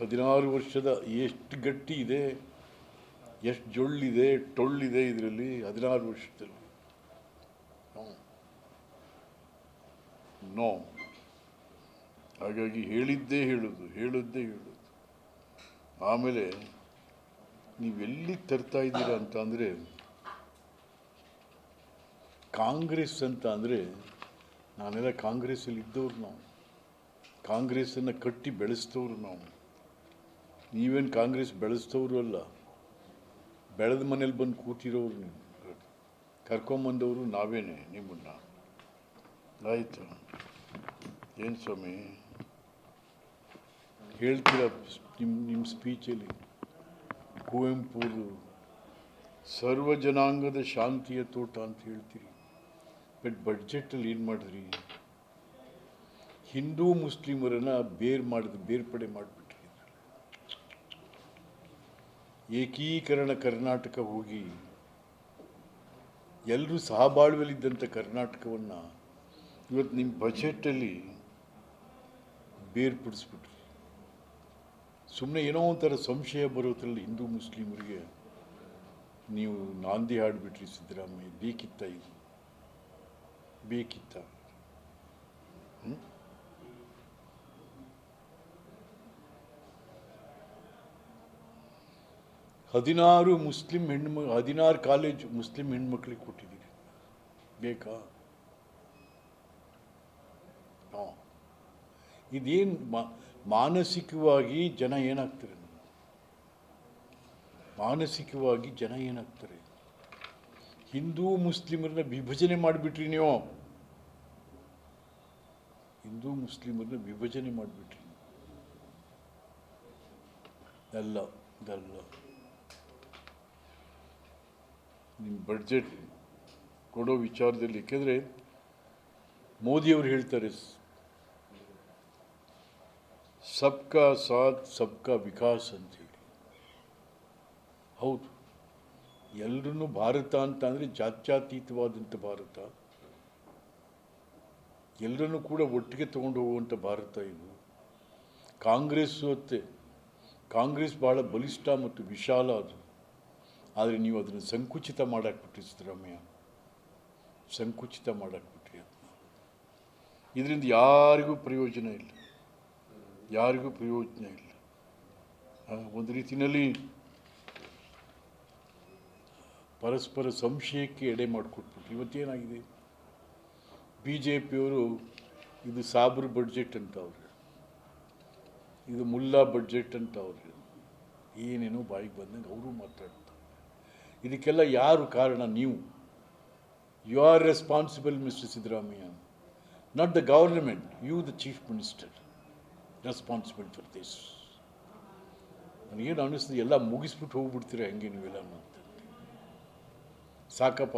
ಹದಿನಾರು ವರ್ಷದ ಎಷ್ಟು ಗಟ್ಟಿ ಇದೆ ಎಷ್ಟು ಜೊಳ್ಳಿದೆ, ಟೊಳ್ಳಿದೆ ಇದರಲ್ಲಿ ಹದಿನಾರು ವರ್ಷದಲ್ಲಿ. ನೋ. ಹಾಗಾಗಿ ಹೇಳಿದ್ದೇ ಹೇಳೋದು, ಹೇಳದ್ದೇ ಹೇಳೋದು. ಆಮೇಲೆ ನೀವೆಲ್ಲಿ ತರ್ತಾ ಇದ್ದೀರಾ ಅಂತ ಅಂದರೆ, ಕಾಂಗ್ರೆಸ್ ಅಂತ ಅಂದರೆ, ನಾನೆಲ್ಲ ಕಾಂಗ್ರೆಸ್ಸಲ್ಲಿ ಇದ್ದವ್ರು ನಾವು. ಕಾಂಗ್ರೆಸ್ಸನ್ನು ಕಟ್ಟಿ ಬೆಳೆಸ್ತವ್ರು ನಾವು. ನೀವೇನು ಕಾಂಗ್ರೆಸ್ ಬೆಳೆಸ್ತವ್ರು ಅಲ್ಲ, ಬೆಳೆದ ಮನೇಲಿ ಬಂದು ಕೂತಿರೋರು ನೀವು. ಕರ್ಕೊಂಬಂದವರು ನಾವೇನೆ, ನಿಮ್ಮನ್ನ. ಆಯಿತು? ಏನು ಸ್ವಾಮಿ? ಹೇಳ್ತೀರ ನಿಮ್ಮ ನಿಮ್ಮ ಸ್ಪೀಚಲ್ಲಿ? ಕುವೆಂಪುರು. ಸರ್ವ ಜನಾಂಗದ ಶಾಂತಿಯ ತೋಟ ಅಂತ ಹೇಳ್ತೀರಿ. ಬಟ್ ಬಡ್ಜೆಟಲ್ಲಿ ಏನು ಮಾಡಿದ್ರಿ? ಹಿಂದೂ ಮುಸ್ಲಿಮರನ್ನು ಬೇರ್ ಮಾಡಿದ್ರು ಬೇರ್ಪಡೆ ಮಾಡಿಬಿಟ್ರಿ. ಏಕೀಕರಣ ಕರ್ನಾಟಕ ಹೋಗಿ ಎಲ್ಲರೂ ಸಹಬಾಳ್ವೆಲಿದ್ದಂಥ ಕರ್ನಾಟಕವನ್ನು ಇವತ್ತು ನಿಮ್ಮ ಬಜೆಟಲ್ಲಿ ಬೇರ್ಪಡಿಸ್ಬಿಟ್ರಿ. ಸುಮ್ಮನೆ ಏನೋ ಒಂಥರ ಸಂಶಯ ಬರೋದ್ರಲ್ಲಿ ಹಿಂದೂ ಮುಸ್ಲಿಮರಿಗೆ ನೀವು ನಾಂದಿ ಹಾಡಿಬಿಟ್ರಿ ಸಿದ್ದರಾಮಯ್ಯ, ಬೇಕಿತ್ತ ಇದು? ಬೇಕಿತ್ತ? ಹ್ಮ್? ಹದಿನಾರು ಮುಸ್ಲಿಂ ಹೆಣ್ಣು ಹದಿನಾರು ಕಾಲೇಜ್ ಮುಸ್ಲಿಂ ಹೆಣ್ಮಕ್ಳಿಗೆ ಕೊಟ್ಟಿದ್ದೀರಿ. ಬೇಕಾ. ಇದೇನು ಮಾನಸಿಕವಾಗಿ ಜನ ಏನಾಗ್ತಾರೆ ಮಾನಸಿಕವಾಗಿ ಜನ ಏನಾಗ್ತಾರೆ? ಹಿಂದೂ ಮುಸ್ಲಿಮರನ್ನ ವಿಭಜನೆ ಮಾಡಿಬಿಟ್ರಿ ನೀವು. ಹಿಂದೂ ಮುಸ್ಲಿಮರನ್ನ ವಿಭಜನೆ ಮಾಡಿಬಿಟ್ರಿ. ಎಲ್ಲ ಇದಲ್ಲ ನಿಮ್ಮ ಬಡ್ಜೆಟ್ ಕೊಡೋ ವಿಚಾರದಲ್ಲಿ ಏಕೆಂದರೆ ಮೋದಿಯವರು ಹೇಳ್ತಾರೆ, ಸಬ್ಕಾ ಸಾಥ್, ಸಬ್ಕಾ ವಿಕಾಸ್ ಅಂತೇಳಿ ಹೌದು. ಎಲ್ಲರೂ ಭಾರತ ಅಂತ ಅಂದರೆ ಜಾತ್ಯಾತೀತವಾದಂಥ ಭಾರತ. ಎಲ್ಲರನ್ನೂ ಕೂಡ ಒಟ್ಟಿಗೆ ತಗೊಂಡು ಹೋಗುವಂಥ ಭಾರತ ಇದು. ಕಾಂಗ್ರೆಸ್ ಅತ್ತೆ ಕಾಂಗ್ರೆಸ್ ಭಾಳ ಬಲಿಷ್ಠ ಮತ್ತು ವಿಶಾಲ ಅದು. ಆದರೆ ನೀವು ಅದನ್ನು ಸಂಕುಚಿತ ಮಾಡಾಕ್ಬಿಟ್ರಿ ಸಿದ್ದರಾಮಯ್ಯ. ಸಂಕುಚಿತ ಮಾಡಾಕ್ಬಿಟ್ರಿ ಅದನ್ನ ಇದರಿಂದ ಯಾರಿಗೂ ಪ್ರಯೋಜನ ಇಲ್ಲ. ಯಾರಿಗೂ ಪ್ರಯೋಜನ ಇಲ್ಲ. ಒಂದು ರೀತಿಯಲ್ಲಿ ಪರಸ್ಪರ ಸಂಶಯಕ್ಕೆ ಎಡೆ ಮಾಡಿಕೊಟ್ಬಿಟ್ರು. ಇವತ್ತೇನಾಗಿದೆ? ಬಿ ಜೆ ಪಿಯವರು ಇದು ಸಾಬ್ರ ಬಡ್ಜೆಟ್ ಅಂತ ಅವ್ರೆ ಇದು ಮುಲ್ಲಾ ಬಡ್ಜೆಟ್ ಅಂತ ಅವ್ರಿ ಏನೇನೋ ಬಾಯಿಗೆ ಬಂದಂಗೆ ಅವರು ಮಾತಾಡ್ತಾರೆ ಇದಕ್ಕೆಲ್ಲ ಯಾರು ಕಾರಣ? ನೀವು. You are responsible mister Siddaramaiah not the government you the chief minister responsible for this ನನಗೇನು ಅನ್ನಿಸ್ತದೆ, ಎಲ್ಲ ಮುಗಿಸ್ಬಿಟ್ಟು ಹೋಗ್ಬಿಡ್ತೀರ ಹೆಂಗೆ ನೀವೆಲ್ಲ ಅಂತ. ಸಾಕಪ್ಪ,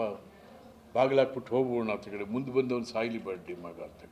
ಬಾಗಿಲಾಕ್ಬಿಟ್ಟು ಹೋಗ್ಬೋಣ ಅಂತ ಕಡೆ ಮುಂದೆ ಬಂದವನು ಸಾಯಿಲಿ ಬರ್ಡಿ ಮಗ ಅಂತ